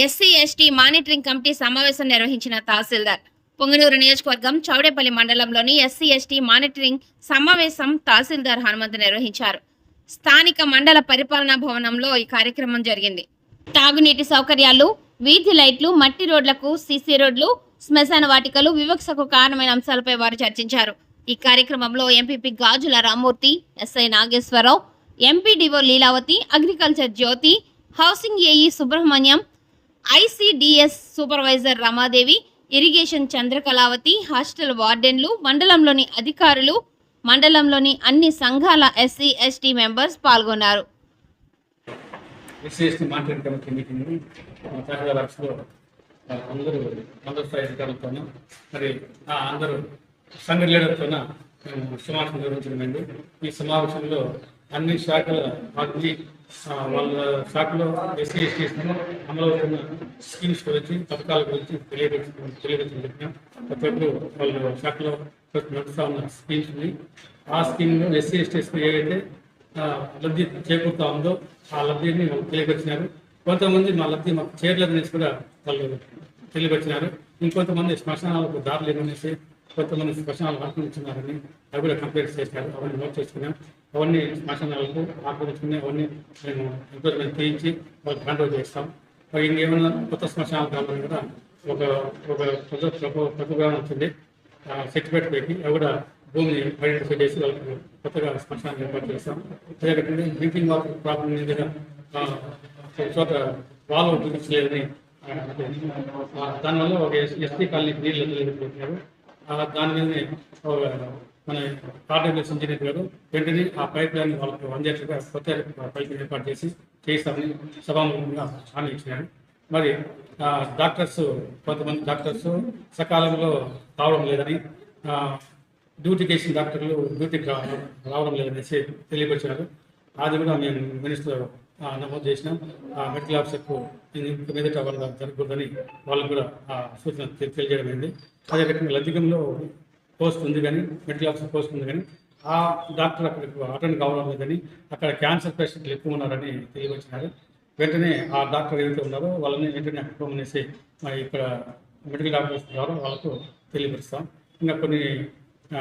SC ST monitoring committee సమావేశం నిర్వహించిన తహసీల్దార్. పొంగనూరు నియోజకవర్గం చౌడేపల్లి మండలంలోని ఎస్సీ ఎస్టీ మానిటరింగ్ సమావేశం తహసీల్దార్ హనుమంత్ నిర్వహించారు. స్థానిక మండల పరిపాలనా భవనంలో ఈ కార్యక్రమం జరిగింది. తాగునీటి సౌకర్యాలు వీధి లైట్లు మట్టి రోడ్లకు సీసీ రోడ్లు శ్మశాన వాటికలు వివక్షకు కారణమైన అంశాలపై వారు చర్చించారు. ఈ కార్యక్రమంలో MPP Gajula Ramurthy SI Nageswara Rao MPDO Leelavathi agriculture Jyothi housing AE Subrahmanyam ICDS supervisor Ramadevi irrigation Chandrakalavathi hostel వార్డెన్లు మండలంలోని అధికారులు మండలంలోని అన్ని సంఘాల ఎస్సీ ఎస్టీ మెంబర్స్ పాల్గొన్నారు. ఎస్సీ అందరూ అధికారులతోనూ మరి అందరూ సంఘ లీడర్తోన సమావేశం నిర్వహించడమైంది ఈ సమావేశంలో అన్ని శాఖల అగ్ని వాళ్ళ శాఖలో ఎస్సీ ఎస్టీ అమలవుతున్న స్కీమ్స్ గురించి పథకాల గురించి తెలియజేసి తెలియపరచడం చెప్పినాం ప్రతి ఒక్కరు వాళ్ళ శాఖలో నడుస్తా ఉన్న స్కీమ్స్ ఉంది ఆ స్కీమ్లో ఎస్సీ ఎస్టీస్కి ఏవైతే ఏదైతే లబ్ధి చేకూరుతా ఉందో ఆ లబ్ధిని వాళ్ళు తెలియపరిచినారు. కొంతమంది మా లబ్ధి మాకు చేరలేదనేసి కూడా వాళ్ళు తెలియపరిచినారు. ఇంకొంతమంది శ్మశానాలకు దారి లేదనేసి కొంతమంది శ్మశానాలు ఆక్రమించున్నారని అవి కూడా కంప్లైంట్ చేశారు. అవన్నీ నోట్ చేసుకున్నాం. అవన్నీ శ్మశానాలకు ఆక్రమించుకుని అవన్నీ మేము ఎంక్వైర్మెంట్ చేయించి వాళ్ళకి హ్యాండ్ ఓవర్ చేస్తాం. మరి ఇంకేమైనా కొత్త శ్మశానాలు కావాలని కూడా ఒక ఒక ప్రభుత్వ ప్రభుత్వం వచ్చింది. సర్టిఫికేట్ పెట్టి అవి కూడా భూమిని ఐడెంటిఫై చేసి వాళ్ళకి కొత్తగా శ్మశానం ఏర్పాటు చేస్తాం. అదేవిధంగా డ్రింకింగ్ వాటర్ ప్రాబ్లం మీద చోట వాళ్ళు చూపించలేదని దానివల్ల ఒక ఎస్టీ కాలనీకి నీళ్ళు వెళ్ళలేకపోతున్నారు దాని మీదనే ఒక మన ఆర్డబ్ల్యూఎస్ ఇంజనీర్ గారు వెంటనే ఆ పైప్ లైన్ వాళ్ళకి అందేట్లుగా కొత్త పైప్ ఏర్పాటు చేసి చేస్తామని సభాముఖంగా హామీ ఇచ్చినారు. మరి డాక్టర్స్ కొంతమంది డాక్టర్స్ సకాలంలో రావడం లేదని డ్యూటీ చేసిన డాక్టర్లు డ్యూటీకి రావడం లేదనేసి తెలియపరిచారు అది కూడా మేము మినిస్టర్ నమోదు చేసినాం. ఆ మెడికల్ ఆఫీసర్కు మీదట వాళ్ళ జరగకూడదని వాళ్ళకు కూడా ఆ సూచన తెలియజేయడం అయింది. అదే రకంగా లద్దిగంలో పోస్ట్ ఉంది కానీ మెడికల్ ఆఫీసర్ పోస్ట్ ఉంది కానీ ఆ డాక్టర్ అక్కడికి అటెండ్ కావడం లేదని అక్కడ క్యాన్సర్ పేషెంట్లు ఎక్కువ ఉన్నారని తెలియవచ్చినారు. వెంటనే ఆ డాక్టర్ ఏదైతే ఉన్నారో వాళ్ళని వెంటనే అక్కడ మరి ఇక్కడ మెడికల్ ఆఫీసర్ ద్వారా వాళ్ళకు తెలియపరుస్తాం. ఇంకా కొన్ని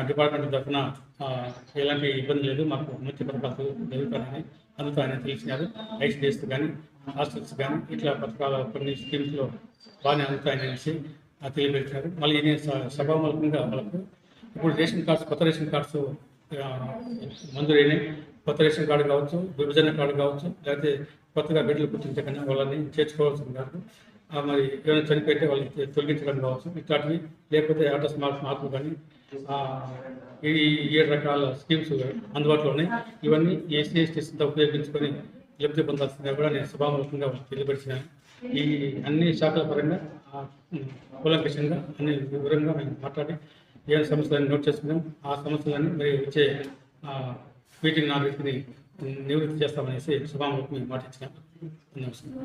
డిపార్ట్మెంట్ తరఫున ఎలాంటి ఇబ్బంది లేదు మాకు మంచి పథకాలు జరుగుతాయని అందుతాయని తెలిసినారు. ఐసీడీఎస్ కానీ హాస్టల్స్ కానీ ఇట్లా పథకాల కొన్ని స్కీమ్స్లో బాగానే అందుతాయని అనేసి తెలియపరిచారు. మళ్ళీ నేను స- వాళ్ళకు ఇప్పుడు రేషన్ కార్డ్స్ కొత్త రేషన్ కార్డ్స్ మంజూరైనవి కొత్త రేషన్ కార్డు కావచ్చు విభజన కార్డు కావచ్చు లేకపోతే కొత్తగా బిడ్డలు పుట్టించకుండా వాళ్ళని చేర్చుకోవాల్సి కాదు. మరి ఏమైనా చనిపోయితే వాళ్ళని తొలగించడం కావచ్చు ఇట్లాంటివి. లేకపోతే అడ్రస్ మార్పు మార్పులు కానీ ఈ ఏడు రకాల స్కీమ్స్ అందుబాటులో ఉన్నాయి. ఇవన్నీ ఎస్సీ ఎస్టీస్ ఉపయోగించుకొని లబ్ధి పొందాల్సిందిగా కూడా నేను సభాముఖంగా తెలియపరిచినాను ఈ అన్ని శాఖల పరంగా ఆ, కూలంకషంగా అన్ని వివరంగా మేము మాట్లాడి ఏ సమస్యలను నోట్ చేసుకున్నాం ఆ సమస్యలన్నీ మరి వచ్చే మీటింగ్ నాలుగుని నివృత్తి చేస్తామనేసి సభాముఖం మేము మాట ఇచ్చినాం నమస్కారం.